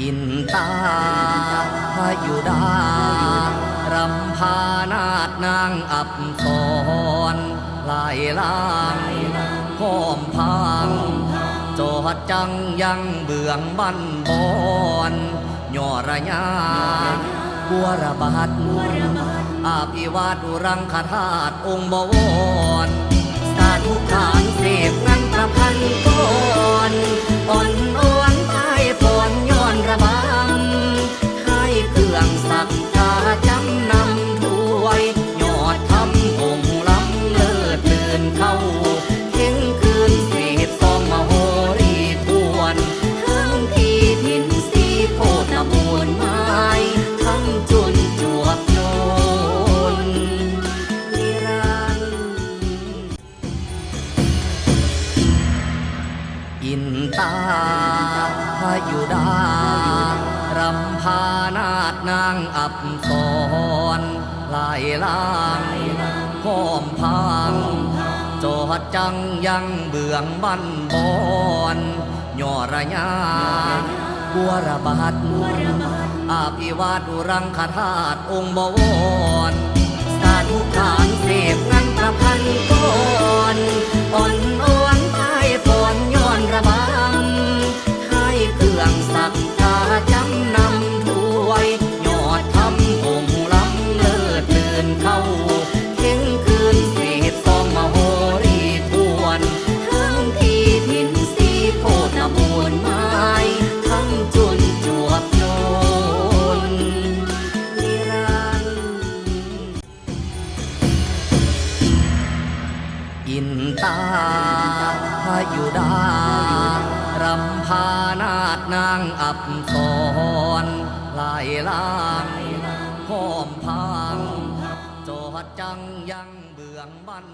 อินตาพยุดารำพานาดนางอับสอนลายล้างห้อมพังจอดจังยังเบื้องบันบอนย่อระยาบัวระบาดอาภิวาทุรังคธาตุองค์บวรสาธุขานเสพ อินตาพยุดารำพานาดนางอับสอนลายล้างห้อมพังจอดจังยังเบื้องบันบอนย่อระยาบัวระบาดอาภิวาทุรังคธาตุองค์บวรสาธุขานเสพงันประพันก่ ทินสีโพธมูลไม้ทั้งจุนจวบโนนิรันอินตาพยุดารำพานาดนางอับสอนลายล้างห้อมพังจอด จังยังเบื่องบัน